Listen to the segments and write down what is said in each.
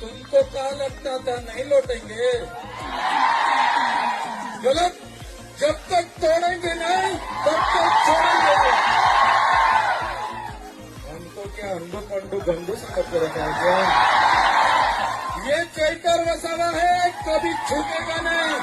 तुमको कहा लगता था, नहीं लौटेंगे। गलत। जब तक तोड़ेंगे नहीं, तब तक छोड़ेंगे। हमको तो क्या अंडू पंडू गंडू समझ कर रखा क्या? ये चैतर वसावा है, कभी छूटेगा नहीं।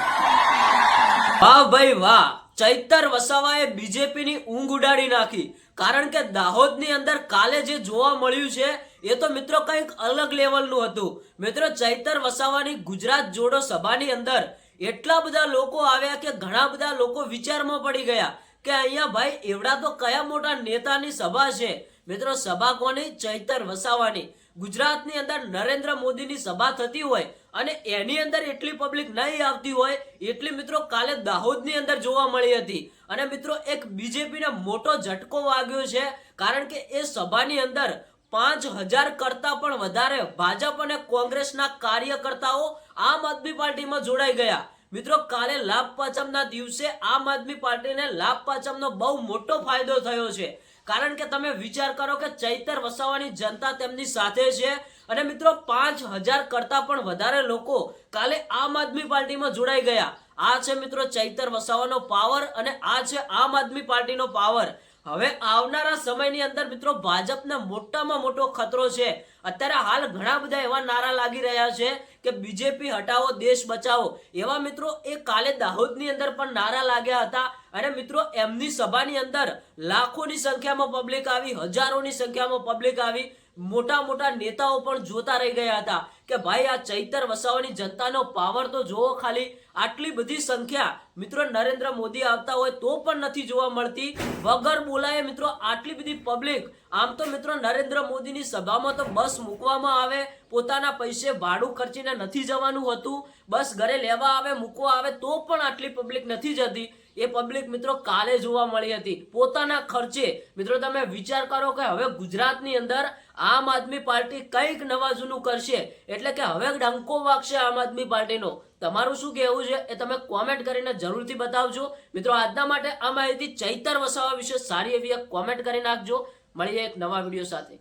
वाह भाई, वाह। ચૈતર વસાવાએ બીજેપીની ઊંઘ ઉડાડી નાખી. કારણ કે દાહોદની અંદર કાલે જે જોવા મળ્યું છે, એ તો મિત્રો કંઈક અલગ લેવલનું હતું. મિત્રો, ચૈતર વસાવાની ગુજરાત જોડો સભાની અંદર એટલા બધા લોકો આવ્યા કે ઘણા બધા લોકો વિચારમાં પડી ગયા કે અહીંયા ભાઈ, એવડા તો કયા મોટા નેતાની સભા છે? મિત્રો, સભા કોની? ચૈતર વસાવાની. ગુજરાતની અંદર નરેન્દ્ર મોદીની સભા થતી હોય અને એની અંદર એટલી પબ્લિક નહીં આવતી હોય, એટલી મિત્રો કાલે દાહોદની અંદર જોવા મળી હતી. અને મિત્રો, એક બીજેપીને મોટો ઝટકો વાગ્યો છે, કારણ કે એ સભાની અંદર પાંચ હજાર કરતા પણ વધારે ભાજપ અને કોંગ્રેસના કાર્યકર્તાઓ આમ આદમી પાર્ટીમાં જોડાઈ ગયા. મિત્રો, કાલે લાભ પાચમના દિવસે આમ આદમી પાર્ટીને લાભ પાચમનો બહુ મોટો ફાયદો થયો છે. કારણ કે તમે વિચાર કરો કે ચૈતર વસાવાની જનતા તેમની સાથે છે અને મિત્રો પાંચ હજાર કરતા પણ વધારે લોકો કાલે આમ આદમી પાર્ટીમાં જોડાઈ ગયા. આ છે મિત્રો ચૈતર વસાવાનો પાવર અને આ છે આમ આદમી પાર્ટીનો પાવર હવે આવનારા સમયની અંદર મિત્રો ભાજપને મોટામાં મોટો ખતરો છે. અત્યારે હાલ ઘણા બધા એવા નારા લાગી રહ્યા છે કે બીજેપી હટાવો, દેશ બચાવો. એવા મિત્રો એ કાલે દાહોદની અંદર પણ નારા લાગ્યા હતા. અને મિત્રો, એમની સભાની અંદર લાખોની સંખ્યામાં પબ્લિક આવી, હજારોની સંખ્યામાં પબ્લિક આવી. મોટા મોટા નેતાઓ પણ જોતા રહી ગયા હતા કે ભાઈ, આ ચૈતર વસાવાની જનતાનો પાવર તો જોવો ખાલી. આટલી બધી સંખ્યા મિત્રો નરેન્દ્ર મોદી આવતા હોય તો પણ નથી જોવા મળતી. વગર બોલાય મિત્રો આટલી બધી પબ્લિક આમ તો મિત્રો નરેન્દ્ર મોદીની સભામાં તો બસ મૂકવામાં આવે. પોતાના પૈસે ભાડું ખર્ચીને નથી જવાનું હતું. બસ ઘરે લેવા આવે, મૂકવા આવે તો પણ આટલી પબ્લિક નથી જતી. એ પબ્લિક મિત્રો કાલે જોવા મળી હતી. પોતાના ખર્ચે, મિત્રો તમે વિચાર કરો કે હવે ગુજરાતની અંદર આમ આદમી પાર્ટી કંઈક નવા જૂનું કરશે. એટલે કે હવે ડંકો વાગશે આમ આદમી પાર્ટીનો. તમારું શું કહેવું છે એ તમે કોમેન્ટ કરીને જરૂરથી બતાવજો. મિત્રો, આજના માટે આ માહિતી ચૈતર વસાવા વિશે સારી એવી એક કોમેન્ટ કરી નાખજો. મળીએ એક નવા વીડિયો સાથે.